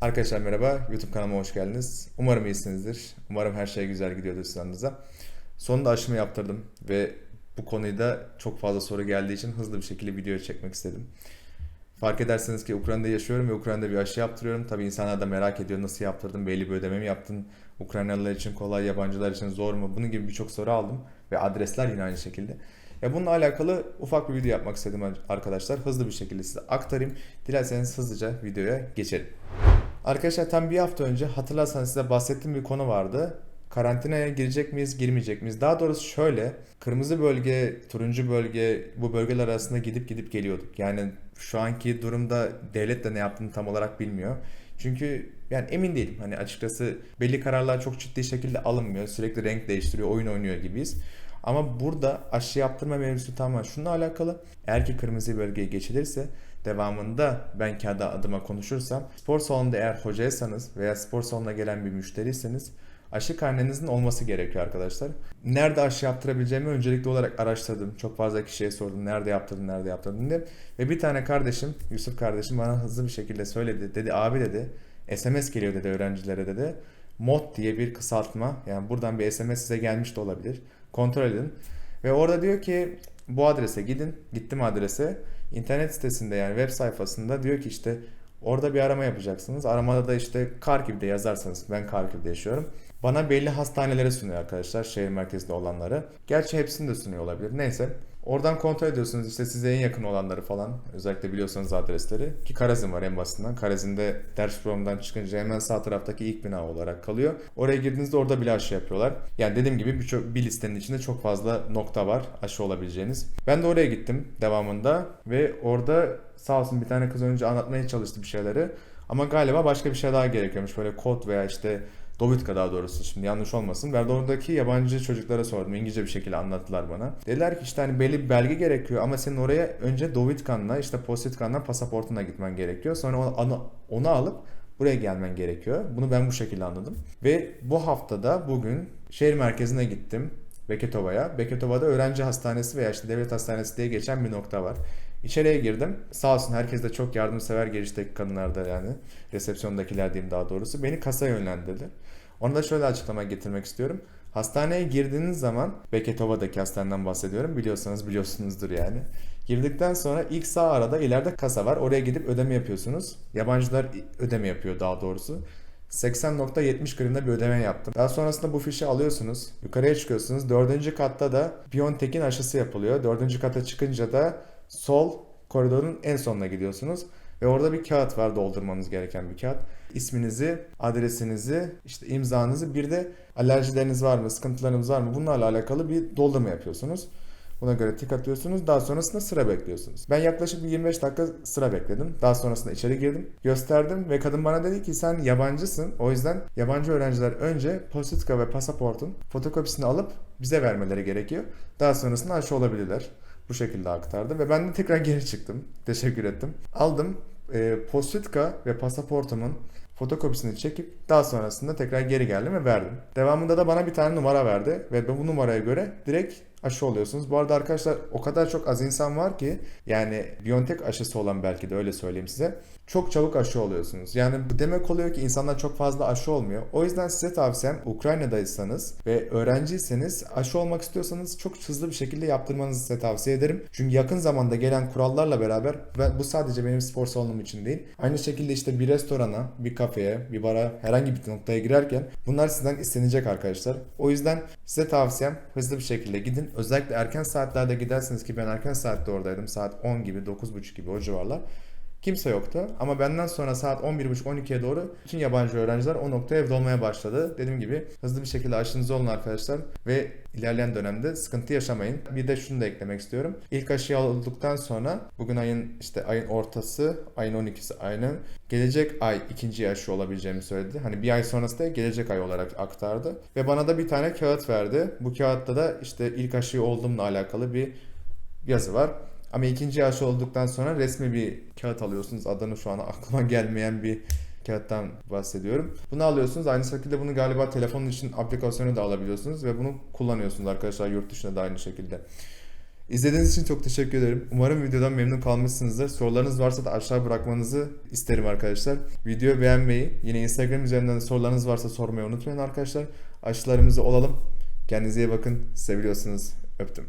Arkadaşlar merhaba, YouTube kanalıma hoş geldiniz. Umarım iyisinizdir. Umarım her şey güzel gidiyordur sizlerinize. Sonunda aşımı yaptırdım ve bu konuyu da çok fazla soru geldiği için hızlı bir şekilde video çekmek istedim. Fark ederseniz ki Ukrayna'da yaşıyorum ve Ukrayna'da bir aşı yaptırıyorum. Tabii insanlar da merak ediyor nasıl yaptırdın, belli bir ödeme mi yaptın, Ukraynalılar için kolay, yabancılar için zor mu? Bunun gibi birçok soru aldım ve adresler yine aynı şekilde. Ya bununla alakalı ufak bir video yapmak istedim arkadaşlar. Hızlı bir şekilde size aktarayım. Dilerseniz hızlıca videoya geçelim. Arkadaşlar tam bir hafta önce hatırlarsanız size bahsettiğim bir konu vardı. Karantinaya girecek miyiz, girmeyecek miyiz? Daha doğrusu şöyle, kırmızı bölge, turuncu bölge, bu bölgeler arasında gidip gidip geliyorduk. Yani şu anki durumda devlet de ne yaptığını tam olarak bilmiyor. Çünkü yani emin değilim. Hani açıkçası belli kararlar çok ciddi şekilde alınmıyor. Sürekli renk değiştiriyor, oyun oynuyor gibiyiz. Ama burada aşı yaptırma mevzusu tamamen şununla alakalı. Eğer ki kırmızı bölgeye geçilirse devamında ben kendi adıma konuşursam spor salonunda eğer hocaysanız veya spor salonuna gelen bir müşteriyseniz aşı karnenizin olması gerekiyor arkadaşlar. Nerede aşı yaptırabileceğimi öncelikli olarak araştırdım. Çok fazla kişiye sordum nerede yaptırdın, nerede yaptırdın diye. Ve bir tane kardeşim, Yusuf kardeşim bana hızlı bir şekilde söyledi. Dedi abi dedi SMS geliyor dedi öğrencilere dedi. MOD diye bir kısaltma. Yani buradan bir SMS size gelmiş de olabilir. Kontrol edin. Ve orada diyor ki bu adrese gidin. Gittim adrese. İnternet sitesinde yani web sayfasında diyor ki işte orada bir arama yapacaksınız. Aramada da işte Karkiv'de yazarsanız ben Karkiv'de yaşıyorum. Bana belli hastaneleri sunuyor arkadaşlar şehir merkezinde olanları. Gerçi hepsini de sunuyor olabilir. Neyse. Oradan kontrol ediyorsunuz işte size en yakın olanları falan. Özellikle biliyorsanız adresleri. Ki Karazin var en basitinden. Karazin'de Dersprom'dan çıkınca hemen sağ taraftaki ilk bina olarak kalıyor. Oraya girdiğinizde orada bile aşı yapıyorlar. Yani dediğim gibi birçok bir listenin içinde çok fazla nokta var aşı olabileceğiniz. Ben de oraya gittim devamında ve orada sağ olsun bir tane kız önce anlatmaya çalıştı bir şeyleri. Ama galiba başka bir şey daha gerekiyormuş. Böyle kod veya işte Dovitka daha doğrusu şimdi yanlış olmasın. Ben de oradaki yabancı çocuklara sordum. İngilizce bir şekilde anlattılar bana. Dediler ki işte hani belli bir belge gerekiyor ama senin oraya önce Dovitkan'la işte Postitkan'la pasaportunla gitmen gerekiyor. Sonra onu, onu alıp buraya gelmen gerekiyor. Bunu ben bu şekilde anladım. Ve bu haftada bugün şehir merkezine gittim. Beketova'ya. Beketova'da öğrenci hastanesi veya işte devlet hastanesi diye geçen bir nokta var. İçeriye girdim. Sağ olsun herkes de çok yardımsever girişteki kadınlarda yani. Resepsiyondakiler diyeyim daha doğrusu. Beni kasaya yönlendirdi. Onu da şöyle açıklama getirmek istiyorum. Hastaneye girdiğiniz zaman Beketova'daki hastaneden bahsediyorum. Biliyorsanız biliyorsunuzdur yani. Girdikten sonra ilk sağ arada ileride kasa var. Oraya gidip ödeme yapıyorsunuz. Yabancılar ödeme yapıyor daha doğrusu. 80.70 gramda bir ödeme yaptım. Daha sonrasında bu fişi alıyorsunuz. Yukarıya çıkıyorsunuz. Dördüncü katta da Biontech'in aşısı yapılıyor. Dördüncü kata çıkınca da sol koridorun en sonuna gidiyorsunuz. Ve orada bir kağıt var doldurmanız gereken bir kağıt. İsminizi, adresinizi, işte imzanızı bir de alerjileriniz var mı, sıkıntılarınız var mı bunlarla alakalı bir doldurma yapıyorsunuz. Buna göre tik atıyorsunuz. Daha sonrasında sıra bekliyorsunuz. Ben yaklaşık bir 25 dakika sıra bekledim. Daha sonrasında içeri girdim. Gösterdim ve kadın bana dedi ki sen yabancısın. O yüzden yabancı öğrenciler önce positka ve pasaportun fotokopisini alıp bize vermeleri gerekiyor. Daha sonrasında aşı olabilirler. Bu şekilde aktardı ve ben de tekrar geri çıktım. Teşekkür ettim. Aldım e, postitka ve pasaportumun fotokopisini çekip daha sonrasında tekrar geri geldim ve verdim. Devamında da bana bir tane numara verdi ve bu numaraya göre direkt aşı oluyorsunuz. Bu arada arkadaşlar o kadar çok az insan var ki yani Biontech aşısı olan belki de öyle söyleyeyim size. Çok çabuk aşı oluyorsunuz. Yani bu demek oluyor ki insanlar çok fazla aşı olmuyor. O yüzden size tavsiyem Ukrayna'daysanız ve öğrenciyseniz aşı olmak istiyorsanız çok hızlı bir şekilde yaptırmanızı size tavsiye ederim. Çünkü yakın zamanda gelen kurallarla beraber ve bu sadece benim spor salonum için değil. Aynı şekilde işte bir restorana, bir kafeye, bir bara herhangi bir noktaya girerken bunlar sizden istenecek arkadaşlar. O yüzden size tavsiyem hızlı bir şekilde gidin. Özellikle erken saatlerde gidersiniz ki ben erken saatte oradaydım. Saat 10 gibi, 9.30 gibi o civarlar. Kimse yoktu ama benden sonra saat 11.30-12'ye doğru bütün yabancı öğrenciler o noktaya evde olmaya başladı. Dediğim gibi hızlı bir şekilde aşınızı olun arkadaşlar ve ilerleyen dönemde sıkıntı yaşamayın. Bir de şunu da eklemek istiyorum. İlk aşıyı olduktan sonra bugün ayın işte ayın ortası, ayın 12'si aynen. Gelecek ay ikinci aşı olabileceğimi söyledi. Hani bir ay sonrası da gelecek ay olarak aktardı. Ve bana da bir tane kağıt verdi. Bu kağıtta da işte ilk aşıyı olduğumla alakalı bir yazı var. Ama ikinci yaş olduktan sonra resmi bir kağıt alıyorsunuz. Adını şu an aklıma gelmeyen bir kağıttan bahsediyorum. Bunu alıyorsunuz. Aynı şekilde bunu galiba telefonun için aplikasyonu da alabiliyorsunuz ve bunu kullanıyorsunuz arkadaşlar yurt dışında da aynı şekilde. İzlediğiniz için çok teşekkür ederim. Umarım videodan memnun kalmışsınızdır. Sorularınız varsa da aşağı bırakmanızı isterim arkadaşlar. Videoyu beğenmeyi, yine Instagram üzerinden sorularınız varsa sormayı unutmayın arkadaşlar. Aşılarımızı olalım. Kendinize iyi bakın. Seviyorsunuz. Öptüm.